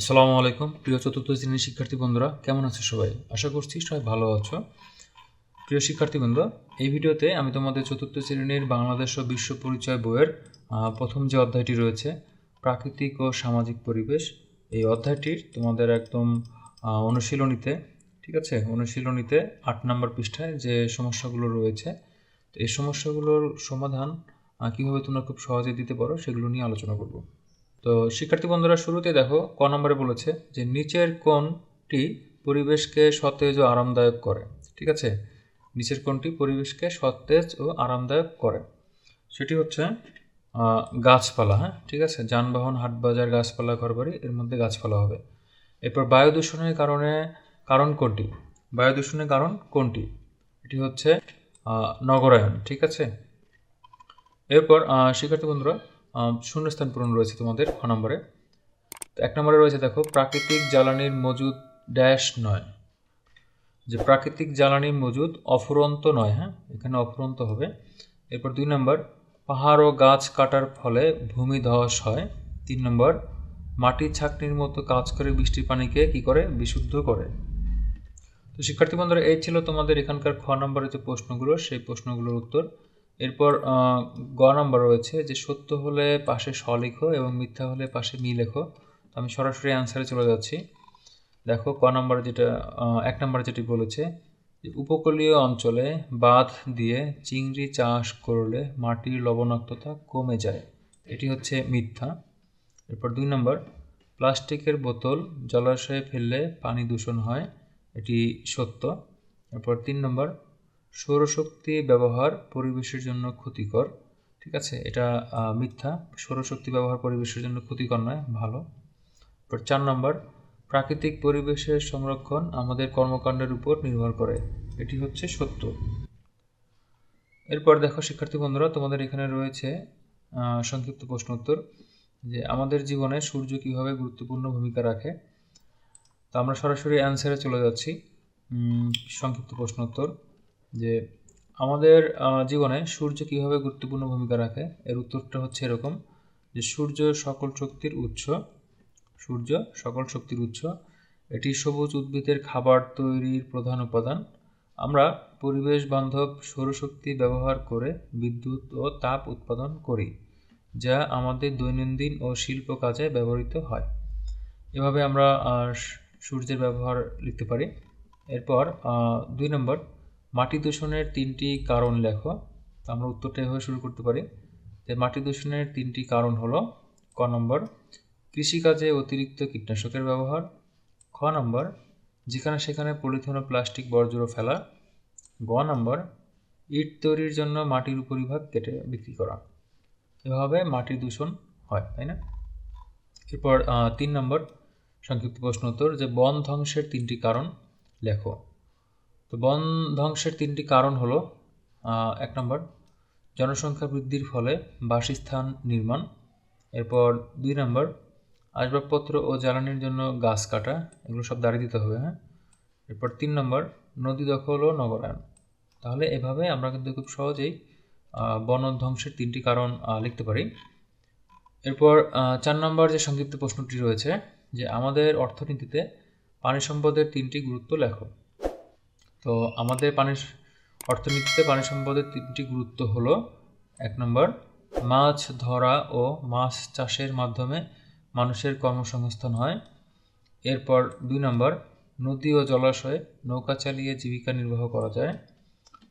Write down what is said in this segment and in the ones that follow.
আসসালামু আলাইকুম। প্রিয় চতুর্থ শ্রেণির শিক্ষার্থী বন্ধুরা, কেমন আছো সবাই? আশা করছি সবাই ভালো আছো। প্রিয় শিক্ষার্থী বন্ধুরা, এই ভিডিওতে আমি তোমাদের চতুর্থ শ্রেণির বাংলাদেশ ও বিশ্ব পরিচয় বইয়ের প্রথম যে অধ্যায়টি রয়েছে, প্রাকৃতিক ও সামাজিক পরিবেশ, এই অধ্যায়টির তোমাদের একদম অনুশীলনীতে, ঠিক আছে? অনুশীলনীতে আট নম্বর পৃষ্ঠায় যে সমস্যাগুলো রয়েছে এই সমস্যাগুলোর সমাধান কীভাবে তোমরা খুব সহজে দিতে পারো সেগুলো নিয়ে আলোচনা করব। তো শিক্ষার্থী বন্ধুরা, শুরুতে দেখো, ক নম্বরে বলেছে যে নিচের কোনটি পরিবেশকে সতেজ ও আরামদায়ক করে, ঠিক আছে? নিচের কোনটি পরিবেশকে সতেজ ও আরামদায়ক করে। সেটি হচ্ছে গাছপালা হ্যাঁ? ঠিক আছে? যানবাহন, হাটবাজার, গাছপালা, ঘরবাড়ি, এর মধ্যে গাছপালা হবে। এরপর বায়ু দূষণের কারণে, কারণ কোনটি? বায়ু দূষণের কারণ কোনটি? এটি হচ্ছে নগরায়ন ঠিক আছে? এরপর শিক্ষার্থী বন্ধুরা শূন্যস্থান পূরণ রয়েছে তোমাদের খ নম্বরে। তো এক নম্বরে রয়েছে দেখো, প্রাকৃতিক জ্বালানির মজুদ ড্যাশ নয়। যে প্রাকৃতিক জ্বালানির মজুদ অফুরন্ত নয় হ্যাঁ? এখানে অফুরন্ত হবে। এরপর দুই নম্বর, পাহাড় ও গাছ কাটার ফলে ভূমি ধস হয়। তিন নম্বর মাটির ছাকনির মতো কাজ করে বৃষ্টির পানিকে কি করে? বিশুদ্ধ করে। তো শিক্ষার্থী বন্ধুরা, এই ছিল তোমাদের এখানকার খ নম্বরের যে প্রশ্নগুলো, সেই প্রশ্নগুলোর উত্তর। এরপর গ নম্বর রয়েছে যে সত্য হলে পাশে স লেখো এবং মিথ্যা হলে পাশে মি লেখো আমি সরাসরি অ্যান্সারে চলে যাচ্ছি। দেখো, ক নম্বরে যেটা এক নম্বরে যেটি বলেছে উপকূলীয় অঞ্চলে বাঁধ দিয়ে চিংড়ি চাষ করলে মাটির লবণাক্ততা কমে যায়। এটি হচ্ছে মিথ্যা। এরপর দুই নম্বর, প্লাস্টিকের বোতল জলাশয়ে ফেললে পানি দূষণ হয়। এটি সত্য। এরপর তিন নম্বর সৌরশক্তি ব্যবহার পরিবেশের জন্য ক্ষতিকর, ঠিক আছে? এটা মিথ্যা। সৌরশক্তি ব্যবহার পরিবেশের জন্য ক্ষতিকর নয়, ভালো। চার নম্বর, প্রাকৃতিক পরিবেশের সংরক্ষণ আমাদের কর্মকাণ্ডের উপর নির্ভর করে। এটি হচ্ছে সত্য। এরপর দেখো, শিক্ষার্থী বন্ধুরা, তোমাদের এখানে রয়েছে সংক্ষিপ্ত প্রশ্ন উত্তর, যে আমাদের জীবনে সূর্য কীভাবে গুরুত্বপূর্ণ ভূমিকা রাখে? তো আমরা সরাসরি অ্যান্সারে চলে যাচ্ছি। সংক্ষিপ্ত প্রশ্ন উত্তর। যে আমাদের জীবনে সূর্য কীভাবে গুরুত্বপূর্ণ ভূমিকা রাখে, এর উত্তরটা হচ্ছে এরকম, যে সূর্য সকল শক্তির উৎস, সূর্য সকল শক্তির উৎস, এটি সবুজ উদ্ভিদের খাবার তৈরির প্রধান উপাদান। আমরা পরিবেশ বান্ধব সৌরশক্তি ব্যবহার করে বিদ্যুৎ ও তাপ উৎপাদন করি, যা আমাদের দৈনন্দিন ও শিল্প কাজে ব্যবহৃত হয়। এভাবে আমরা সূর্যের ব্যবহার লিখতে পারি। এরপর দুই নম্বর মাটি দূষণের তিনটি কারণ লেখো। আমরা উত্তরটা এভাবে শুরু করতে পারি। যে মাটি দূষণের তিনটি কারণ হলো, ক নম্বর, কৃষিকাজে অতিরিক্ত কীটনাশকের ব্যবহার। খ নম্বর, যেখানে সেখানে পলিথিন ও প্লাস্টিক বর্জ্য ফেলা। গ নম্বর, ইট তৈরির জন্য মাটির উপরিভাগ কেটে বিক্রি করা। এভাবে মাটি দূষণ হয়, তাই না? এরপর তিন নম্বর, সংক্ষিপ্ত প্রশ্ন উত্তর, যে বন ধ্বংসের তিনটি কারণ লেখো। তো বন ধ্বংসের তিনটি কারণ হলো এক নম্বর, জনসংখ্যা বৃদ্ধির ফলে বাসস্থান নির্মাণ। এরপর দুই নম্বর, আসবাবপত্র ও জ্বালানির জন্য গাছ কাটা, এগুলো সব দাঁড়িয়ে দিতে হবে হ্যাঁ? এরপর তিন নম্বর, নদী দখল ও নগরায়ন। তাহলে এভাবে আমরা কিন্তু খুব সহজেই বন ধ্বংসের তিনটি কারণ লিখতে পারি। এরপর চার নম্বর যে সংক্ষিপ্ত প্রশ্নটি রয়েছে, যে আমাদের অর্থনীতিতে পানি সম্পদের তিনটি গুরুত্ব লেখো। তো আমাদের পানি অর্থনীতিতে পানি সম্পদের তিনটি গুরুত্ব হলো, এক নম্বর, মাছ ধরা ও মাছ চাষের মাধ্যমে মানুষের কর্মসংস্থান হয়। এরপর দুই নম্বর, নদী ও জলাশয়ে নৌকা চালিয়ে জীবিকা নির্বাহ করা যায়।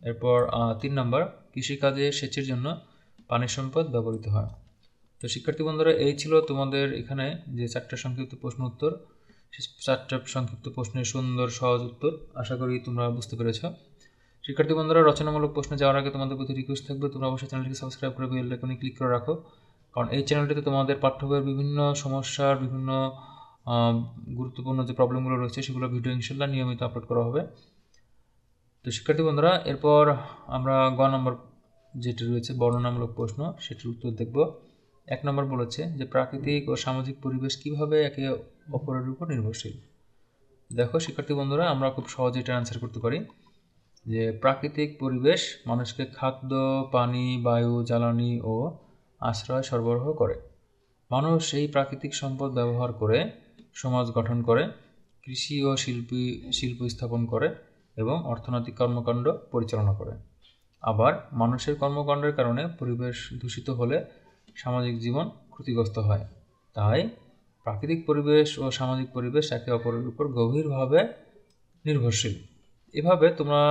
এরপর তিন নম্বর, কৃষিকাজে সেচের জন্য পানি সম্পদ ব্যবহৃত হয়। তো শিক্ষার্থী বন্ধুরা, এই ছিল তোমাদের এখানে যে চারটা সংক্ষিপ্ত প্রশ্ন উত্তর। চারটা সংক্ষিপ্ত প্রশ্নের সুন্দর, সহজ উত্তর। আশা করি তোমরা বুঝতে পেরেছ। শিক্ষার্থী বন্ধুরা, রচনামূলক প্রশ্নে যাওয়ার আগে তোমাদের প্রতি রিকোয়েস্ট থাকবে, তোমরা অবশ্যই চ্যানেলটিকে সাবস্ক্রাইব করে বেল আইকনে ক্লিক করে রাখো। কারণ এই চ্যানেলটিতে তোমাদের পাঠ্য বইয়ের বিভিন্ন সমস্যার, বিভিন্ন গুরুত্বপূর্ণ যে প্রবলেমগুলো রয়েছে, সেগুলো ভিডিও ইনশাল্লাহ নিয়মিত আপলোড করা হবে। তো শিক্ষার্থী বন্ধুরা, এরপর আমরা গ নম্বর যেটি রয়েছে বর্ণনামূলক প্রশ্ন, সেটির উত্তর দেখব। এক নম্বর বলেছে যে প্রাকৃতিক ও সামাজিক পরিবেশ কীভাবে একে অপরের উপর নির্ভরশীল? দেখো, শিক্ষার্থী বন্ধুরা, আমরা খুব সহজে এটা অ্যান্সার করতে পারি। যে প্রাকৃতিক পরিবেশ মানুষকে খাদ্য, পানি, বায়ু, জ্বালানি ও আশ্রয় সরবরাহ করে। মানুষ এই প্রাকৃতিক সম্পদ ব্যবহার করে, সমাজ গঠন করে, কৃষি ও শিল্পী, শিল্প স্থাপন করে এবং অর্থনৈতিক কর্মকাণ্ড পরিচালনা করে। আবার মানুষের কর্মকাণ্ডের কারণে পরিবেশ দূষিত হলে সামাজিক জীবন ক্ষতিগ্রস্ত হয়। তাই প্রাকৃতিক পরিবেশ ও সামাজিক পরিবেশ একে অপরের উপর গভীরভাবে নির্ভরশীল। এভাবে তোমরা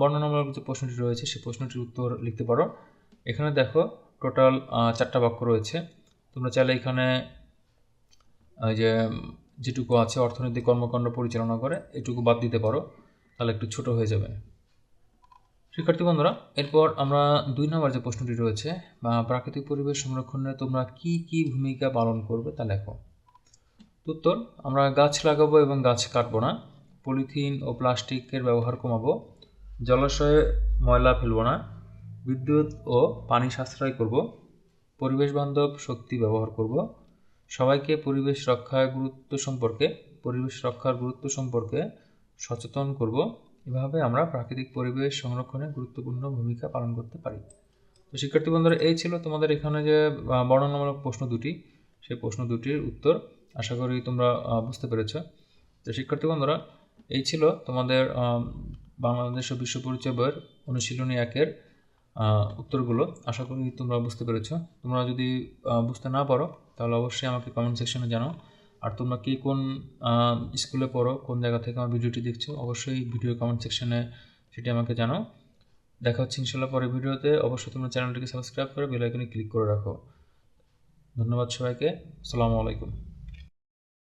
বর্ণনামূলক যে প্রশ্নটি রয়েছে সেই প্রশ্নটির উত্তর লিখতে পারো। এখানে দেখো, টোটাল চারটা বাক্য রয়েছে। তোমরা চাইলে এখানে ওই যে, যেটুকু আছে অর্থনৈতিক কর্মকাণ্ড পরিচালনা করে, এটুকু বাদ দিতে পারো। তাহলে একটু ছোট হয়ে যাবে। শিক্ষার্থী বন্ধুরা, এরপর আমরা দুই নম্বর যে প্রশ্নটি রয়েছে, বা প্রাকৃতিক পরিবেশ সংরক্ষণে তোমরা কি কি ভূমিকা পালন করবে তা লেখো। উত্তর, আমরা গাছ লাগাবো এবং গাছ কাটবো না, পলিথিন ও প্লাস্টিকের ব্যবহার কমাবো, জলাশয়ে ময়লা ফেলব না, বিদ্যুৎ ও পানি সাশ্রয় করব, পরিবেশ বান্ধব শক্তি ব্যবহার করব, সবাইকে পরিবেশ রক্ষার গুরুত্ব সম্পর্কে, পরিবেশ রক্ষার গুরুত্ব সম্পর্কে সচেতন করব এভাবে আমরা প্রাকৃতিক পরিবেশ সংরক্ষণে গুরুত্বপূর্ণ ভূমিকা পালন করতে পারি। তো শিক্ষার্থী বন্ধুরা, এই ছিল তোমাদের এখানে যে বর্ণনামূলক প্রশ্ন দুটি। সেই প্রশ্ন দুটির উত্তর আশা করি তোমরা বুঝতে পেরেছ। তো শিক্ষার্থী বন্ধুরা, এই ছিল তোমাদের বাংলাদেশ ও বিশ্ব পরিচয় বইয়ের অনুশীলনী একের উত্তরগুলো। আশা করি তোমরা বুঝতে পেরেছ। তোমরা যদি বুঝতে না পারো, তাহলে অবশ্যই আমাকে কমেন্ট সেকশনে জানাও। আর তোমরা কে কোন স্কুলে পড়ো, কোন জায়গা থেকে আমার ভিডিওটি দেখছ, অবশ্যই ভিডিও কমেন্ট সেকশনে সেটি আমাকে জানাও। দেখা হচ্ছে ইনশাল্লাহ পরের ভিডিওতে। অবশ্যই তোমরা চ্যানেলটিকে সাবস্ক্রাইব করে বেল আইকনে ক্লিক করে রাখো। ধন্যবাদ সবাইকে। আসসালামু আলাইকুম।